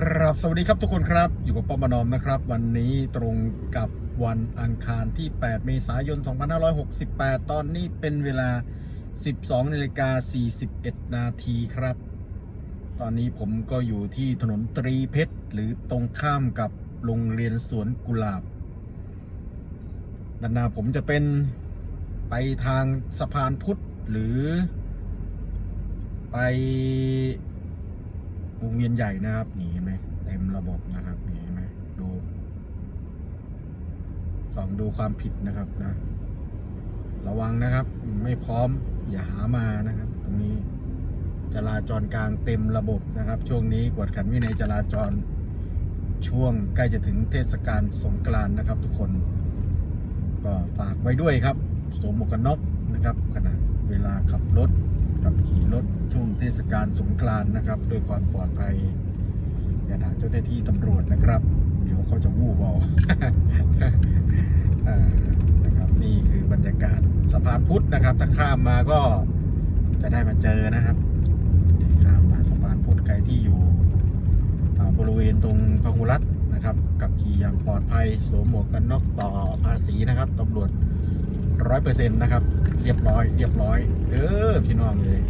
ครับสวัสดีครับทุกคนครับ อยู่กับป้อมบานอมนะครับ วันนี้ตรงกับวันอังคารที่ 8 เมษายน 2568 ตอนนี้เป็นเวลา 12นาฬิกา41 นาทีครับ ตอนนี้ผมก็อยู่ที่ถนนตรีเพชร หรือตรงข้ามกับโรงเรียนสวนกุหลาบด้านหน้าผมจะเป็นไปทางสะพานพุทธหรือไป วงเวียนใหญ่นะครับนี่เห็นไหมเต็มระบบนะครับนี่เห็นไหมดูสองดูความผิดนะครับนะ ระวังนะครับ ไม่พร้อมอย่าหามานะครับ ตรงนี้จราจรกลางเต็มระบบนะครับ ช่วงนี้กวดขันวินัยจราจรช่วงใกล้จะถึงเทศกาลสงกรานต์นะครับ ทุกคน ก็ฝากไว้ด้วยครับสวมหมวกกันน็อกนะครับขณะ เวลาขับรถขับขี่รถช่วงเทศกาลสงกรานต์นะครับด้วยความปลอดภัยอย่าด่าเจ้าหน้าที่ตำรวจนะครับ เดี๋ยวเขาจะวูบเอานะครับนี่คือบรรยากาศสะพานพุทธนะครับ ถ้าข้ามมาก็จะได้มาเจอนะครับข้ามมาสะพานพุทธใครที่อยู่บริเวณตรงพหุรัตน์นะครับ กับขี่อย่างปลอดภัยสวมหมวกกันน็อกต่อภาษีนะครับตำรวจ ร้อยเปอร์เซ็นต์นะครับ เรียบร้อย เรียบร้อยเออพี่น้องเลย